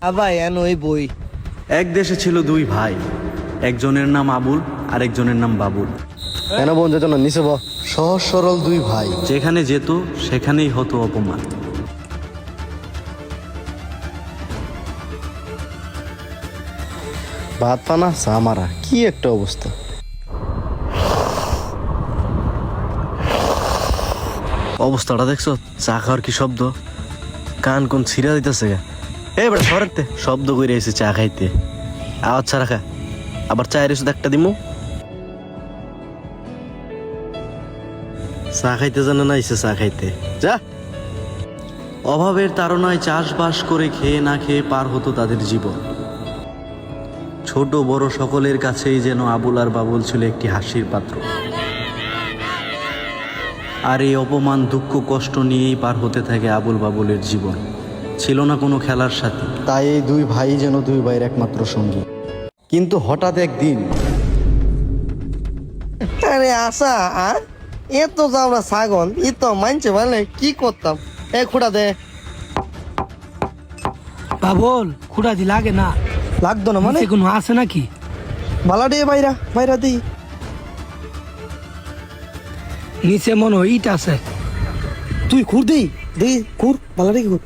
আবার এন ওই বই। এক দেশে ছিল দুই ভাই। একজনের নাম আবুল আর একজনের নাম বাবুল। কেন বন্ধু জন্য নিচে ব। সহজ সরল দুই ভাই। যেখানে যেত সেখানেই হতো অপমান। ভাত পানা চা মারা কি একটা অবস্থা। অবস্থাটা দেখছ? চা খাওয়ার কি শব্দ? কান কোন ছিঁড়া দিতেছে? এবার সরেতে শব্দ করে এসে চা খাইতে। আওয়াজ ছাড়া খা। আবার চায়ের ওষুধ একটা দিমু। চা খাইতে জানে না এসে চা খাইতে। যা। অভাবের তাড়নায় চাষবাস করে খেয়ে না খেয়ে পার হতো তাদের জীবন। ছোট, বড় সকলের কাছেই যেন আবুল আর বাবুল ছিল একটি হাসির পাত্র। আর এই অপমান, দুঃখ, কষ্ট নিয়েই পার হতে থাকে আবুল বাবুলের জীবন। ছিল না কোনো খেলার সাথে। তাই এই দুই ভাই যেন দুই ভাইয়ের একমাত্র সঙ্গী। কিন্তু হঠাৎ একদিন আরে আসা আর এ তো যাওয়া ছাগল ই তো মানছে বলে কি করতাম? এ খুঁড়া দে। বাবল খুঁড়া দি লাগে না। লাগতো না মানে? মানে কোনো আছে নাকি? ভালা দে বাইরা বাইরা দি। নিচে মনে হয় ইট আছে। তুই খুর দি দি খুর ভালা দে খুর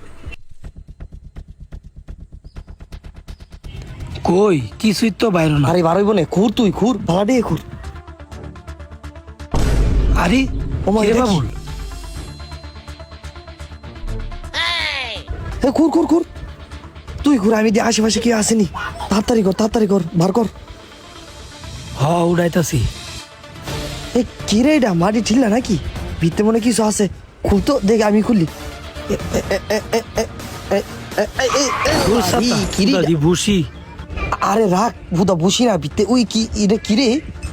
কই কিছুই তো বাইর না আরে বারোই বনে খুর তুই খুর ভাড়া দিয়ে খুর আরে ও মা বাবুল হ্যাঁ খুর খুর খুর তুই ঘুর আমি দিয়ে আশেপাশে কি আসেনি তাড়াতাড়ি কর তাড়াতাড়ি কর বার কর হ উড়াইতাছি এ কি রে এটা মাটি ঠিলা নাকি ভিতরে মনে কিছু আছে খুলতো দেখ আমি খুললি ভুসি আরে রাখ ভুদা বসি না ভিতরে ওই কি এটা কি রে?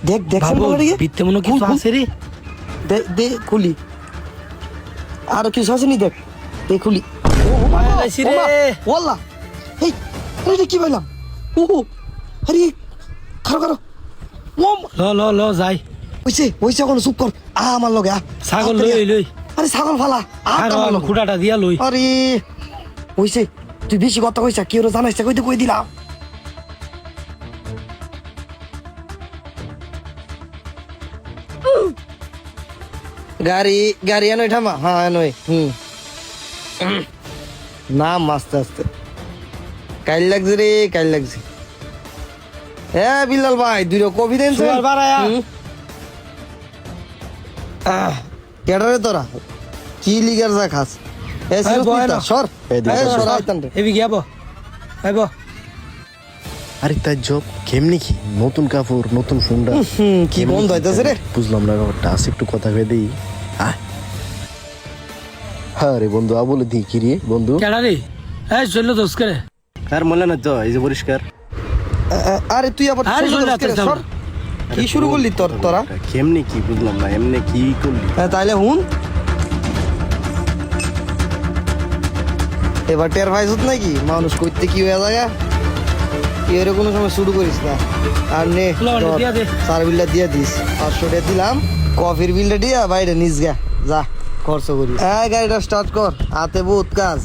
দেখ দেখ ভিতরে মনে কিছু আছে রে। দে দে খুলি আর কিছু আছে নি দেখ। দে খুলি এই আরে কি পাইলাম? ও আরে খারো খারো। ও মা, ল ল ল যাই। ওইছে ওইছে এখন চুপ কর। আ আমার লগে আ। ছাগল লই লই। আরে ছাগল ফালা আ আমার লগে। খুঁড়াটা দিয়া লই। আরে ওইছে তুই বেশি কথা কইছা কেউ জানাইছে কইতে কই দিলাম। গাড়ি গাড়ি এনে থামা হ্যাঁ এনে হুম। নাম আস্তে আস্তে কাইল লাগছে রে কাইল লাগছে। হ্যাঁ বিল্লাল ভাই দুইটা কফি দেন। কেডারে তোরা? কি লিগার যা খাস? এ। সর। সর। আইতান রে এবি গিয়াব আইব আরে তার জব কেমনি কি? নতুন কাপড় নতুন ফোনটা হুম, কি বন্ধ হইতাছে রে? বুঝলাম না ব্যাপারটা। আছে একটু কথা দিই। আয় হ্যাঁ রে বন্ধু আবলে দি কি রে বন্ধু? কেডা রে? এই চলল দোষ করে আর মনে না তো এই যে পরিষ্কার। আরে তুই আবার আরে চলে। সর। কি শুরু করলি তোর তোরা? কেমনি কি বুঝলাম না এমনি কি করলি? তাইলে হুন। এবার টের নাকি? মানুষ করতে কি হয়ে যায় এর কোনো সময় শুরু করিস না? আর নে লো, লো, চার বিলটা দিয়ে দিস। পাঁচশো টাকা দিলাম। কফির বিলটা দিয়া বাইরে নিজ গা যা। খরচ করি। হ্যাঁ গাড়িটা স্টার্ট কর হাতে বহুত কাজ।